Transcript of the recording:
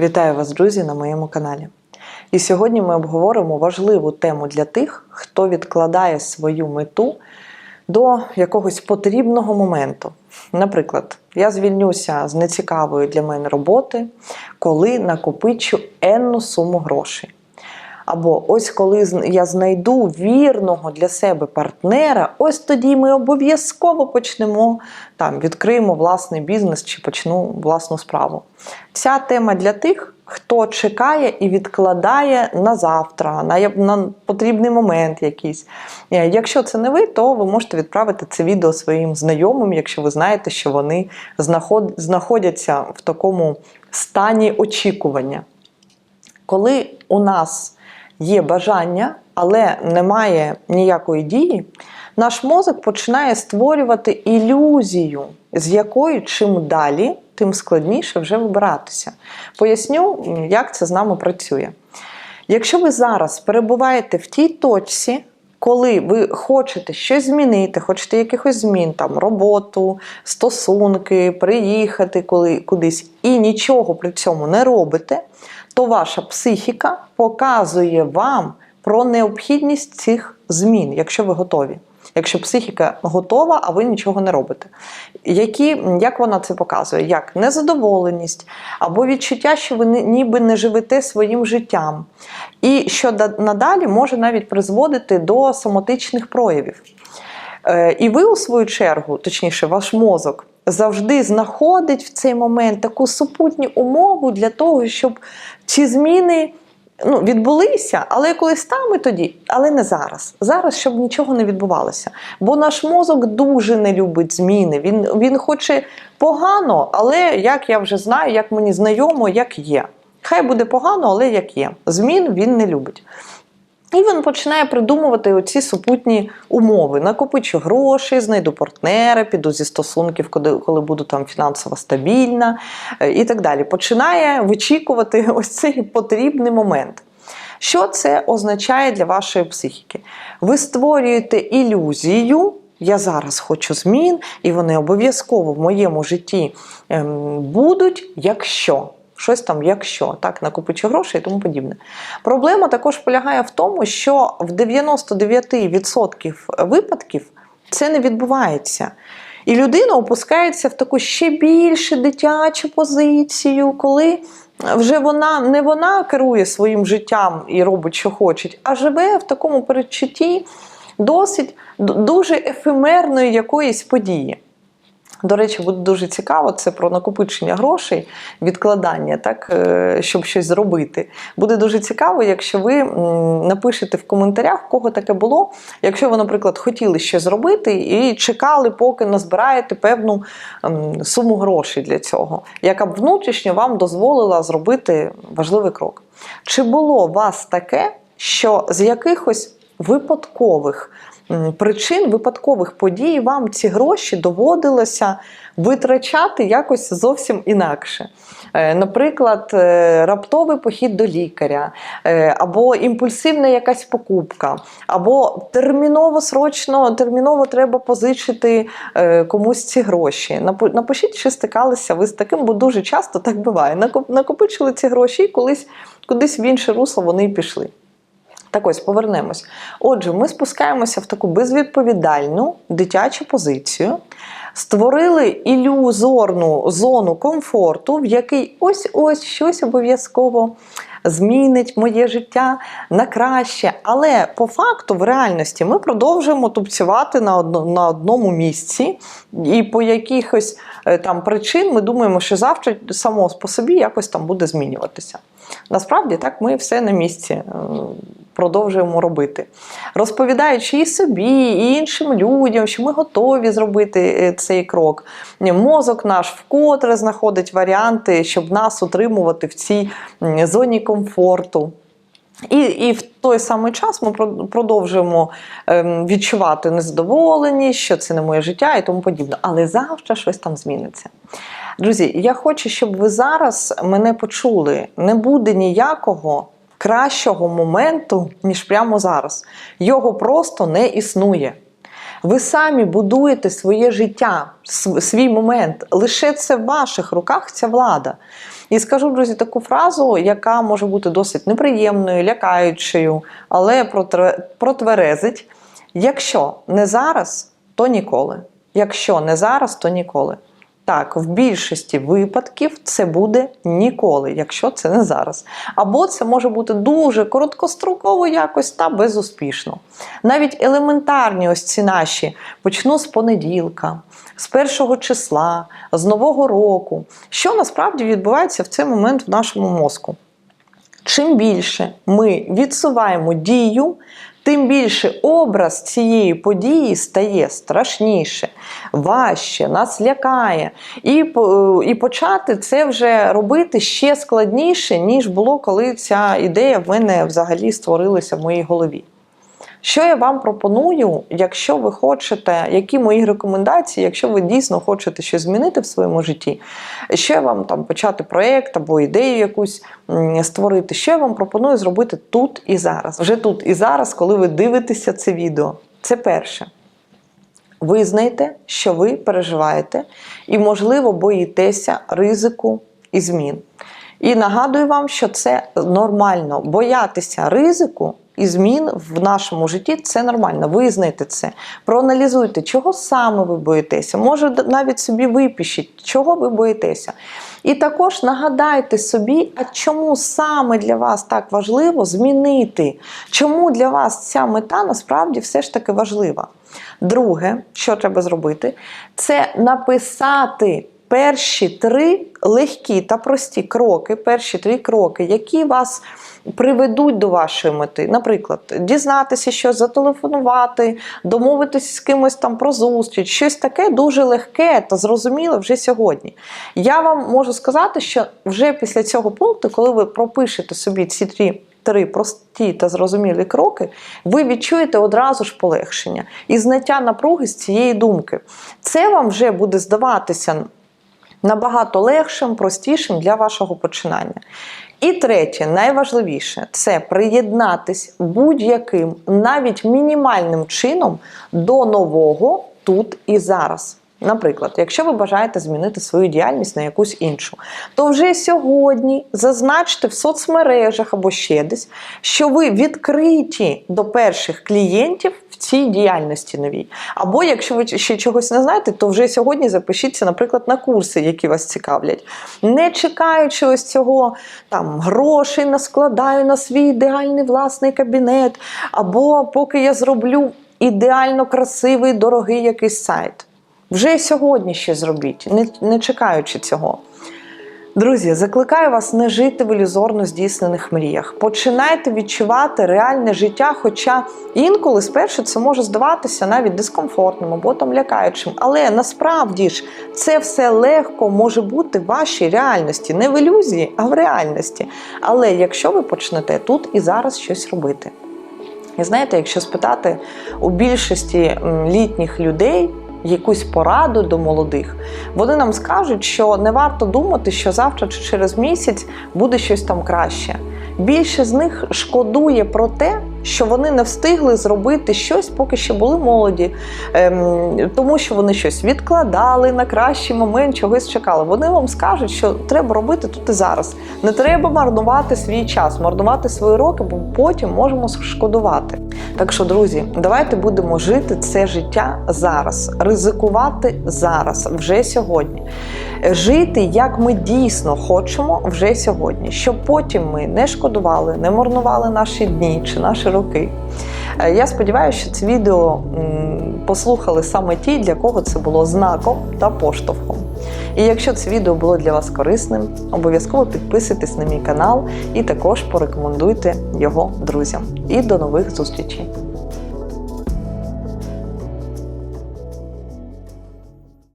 Вітаю вас, друзі, на моєму каналі. І сьогодні ми обговоримо важливу тему для тих, хто відкладає свою мету до якогось потрібного моменту. Наприклад, я звільнюся з нецікавої для мене роботи, коли накопичу енну суму грошей. Або ось коли я знайду вірного для себе партнера, ось тоді ми обов'язково почнемо там, відкриємо власний бізнес чи почну власну справу. Ця тема для тих, хто чекає і відкладає на завтра, на, на потрібний момент якийсь. Е, Якщо це не ви, то ви можете відправити це відео своїм знайомим, якщо ви знаєте, що вони знаход- знаходяться в такому стані очікування. Коли у нас є бажання, але немає ніякої дії, наш мозок починає створювати ілюзію, з якою чим далі, тим складніше вже вибиратися. Поясню, як це з нами працює. Якщо ви зараз перебуваєте в тій точці, коли ви хочете щось змінити, хочете якихось змін, там роботу, стосунки, приїхати коли, кудись і нічого при цьому не робите, то ваша психіка показує вам про необхідність цих змін, якщо ви готові. Якщо психіка готова, а ви нічого не робите. Які, як вона це показує? Як незадоволеність або відчуття, що ви ніби не живете своїм життям, і що надалі може навіть призводити до соматичних проявів. Е, І ви, у свою чергу, точніше, ваш мозок завжди знаходить в цей момент таку супутню умову для того, щоб ці зміни ну, відбулися, але колись там і тоді, але не зараз. Зараз, щоб нічого не відбувалося. Бо наш мозок дуже не любить зміни. Він, він хоче погано, але як я вже знаю, як мені знайомо, як є. Хай буде погано, але як є. Змін він не любить. І він починає придумувати оці супутні умови. Накопичу гроші, знайду партнера, піду зі стосунків, коли, буду там фінансово стабільна е, і так далі. Починає вичікувати ось цей потрібний момент. Що це означає для вашої психіки? Ви створюєте ілюзію. Я зараз хочу змін, і вони обов'язково в моєму житті ем, будуть, якщо щось там, якщо так накопичу грошей і тому подібне. Проблема також полягає в тому, що в 99% випадків це не відбувається. І людина опускається в таку ще більше дитячу позицію, коли вже вона не вона керує своїм життям і робить, що хоче, а живе в такому передчутті досить дуже ефемерної якоїсь події. До речі, буде дуже цікаво це про накопичення грошей, відкладання, так, е, щоб щось зробити. Буде дуже цікаво, якщо ви напишете в коментарях, в кого таке було. Якщо ви, наприклад, хотіли щось зробити і чекали, поки назбираєте певну ем, суму грошей для цього, яка б внутрішньо вам дозволила зробити важливий крок. Чи було у вас таке, що з якихось випадкових причин, випадкових подій вам ці гроші доводилося витрачати якось зовсім інакше. Е, Наприклад, е, раптовий похід до лікаря, е, або імпульсивна якась покупка, або терміново срочно, терміново треба позичити комусь ці гроші. Напи- Напишіть, чи стикалися ви з таким, бо дуже часто так буває. Накопичили ці гроші і колись кудись в інше русло вони і пішли. Так ось повернемось. Отже, ми спускаємося в таку безвідповідальну дитячу позицію, створили ілюзорну зону комфорту, в якій ось-ось щось обов'язково змінить моє життя на краще. Але по факту, в реальності, ми продовжуємо тупцювати на, на одному місці, і по якихось е, там причин ми думаємо, що завтра само по собі якось там буде змінюватися. Насправді так ми все на місці е, продовжуємо робити, розповідаючи і собі, і іншим людям, що ми готові зробити е, цей крок. Мозок наш вкотре знаходить варіанти, щоб нас утримувати в цій зоні комфорту. І, і в той самий час ми продовжуємо ем, відчувати незадоволені, що це не моє життя і тому подібне. Але завтра щось там зміниться. Друзі, я хочу, щоб ви зараз мене почули. Не буде ніякого кращого моменту, ніж прямо зараз. Його просто не існує. Ви самі будуєте своє життя, свій момент. Лише це в ваших руках ця влада. І скажу, друзі, таку фразу, яка може бути досить неприємною, лякаючою, але протверезить. Якщо не зараз, то ніколи. Якщо не зараз, то ніколи. Так, в більшості випадків це буде ніколи, якщо це не зараз. Або це може бути дуже короткостроково якось та безуспішно. Навіть елементарні ось ці наші почну з понеділка, з першого числа, з нового року. Що насправді відбувається в цей момент в нашому мозку? Чим більше ми відсуваємо дію, тим більше образ цієї події стає страшніше, важче, нас лякає. І, по- і почати це вже робити ще складніше, ніж було, коли ця ідея в мене взагалі створилася в моїй голові. Що я вам пропоную, якщо ви хочете, які мої рекомендації, якщо ви дійсно хочете щось змінити в своєму житті, що я вам там почати проєкт або ідею якусь створити, що я вам пропоную зробити тут і зараз, вже тут і зараз, коли ви дивитеся це відео. Це перше. Визнайте, що ви переживаєте і, можливо, боїтеся ризику і змін. І нагадую вам, що це нормально. Боятися ризику і змін в нашому житті це нормально. Визнайте це, проаналізуйте, чого саме ви боїтеся. Може, навіть собі випишіть, чого ви боїтеся. І також нагадайте собі, а чому саме для вас так важливо змінити, чому для вас ця мета насправді все ж таки важлива. Друге, що треба зробити, це написати перші три легкі та прості кроки, перші три кроки, які вас приведуть до вашої мети. Наприклад, дізнатися щось, зателефонувати, домовитися з кимось там про зустріч, щось таке дуже легке та зрозуміле вже сьогодні. Я вам можу сказати, що вже після цього пункту, коли ви пропишете собі ці три. Три прості та зрозумілі кроки, ви відчуєте одразу ж полегшення і зняття напруги з цієї думки. Це вам вже буде здаватися набагато легшим, простішим для вашого починання. І третє, найважливіше це приєднатись будь-яким, навіть мінімальним чином до нового тут і зараз. Наприклад, якщо ви бажаєте змінити свою діяльність на якусь іншу, то вже сьогодні зазначте в соцмережах або ще десь, що ви відкриті до перших клієнтів в цій діяльності новій. Або якщо ви ще чогось не знаєте, то вже сьогодні запишіться, наприклад, на курси, які вас цікавлять, не чекаючи ось цього там грошей наскладаю на свій ідеальний власний кабінет, або поки я зроблю ідеально красивий, дорогий якийсь сайт. Вже сьогодні ще зробіть, не, не чекаючи цього. Друзі, закликаю вас не жити в ілюзорно здійснених мріях. Починайте відчувати реальне життя, хоча інколи спершу це може здаватися навіть дискомфортним або там лякаючим. Але насправді ж це все легко може бути в вашій реальності, не в ілюзії, а в реальності. Але якщо ви почнете тут і зараз щось робити. І знаєте, якщо спитати у більшості літніх людей якусь пораду до молодих, вони нам скажуть, що не варто думати, що завтра чи через місяць буде щось там краще. Більше з них шкодує про те, що вони не встигли зробити щось, поки ще були молоді, ем, тому що вони щось відкладали на кращий момент, чогось чекали. Вони вам скажуть, що треба робити тут і зараз. Не треба марнувати свій час, марнувати свої роки, бо потім можемо шкодувати. Так що, друзі, давайте будемо жити це життя зараз, ризикувати зараз, вже сьогодні. Жити, як ми дійсно хочемо вже сьогодні, щоб потім ми не шкодували, не марнували наші дні чи наші роки. Е, Я сподіваюся, що це відео послухали саме ті, для кого це було знаком та поштовхом. І якщо це відео було для вас корисним, обов'язково підписуйтесь на мій канал і також порекомендуйте його друзям. І до нових зустрічей!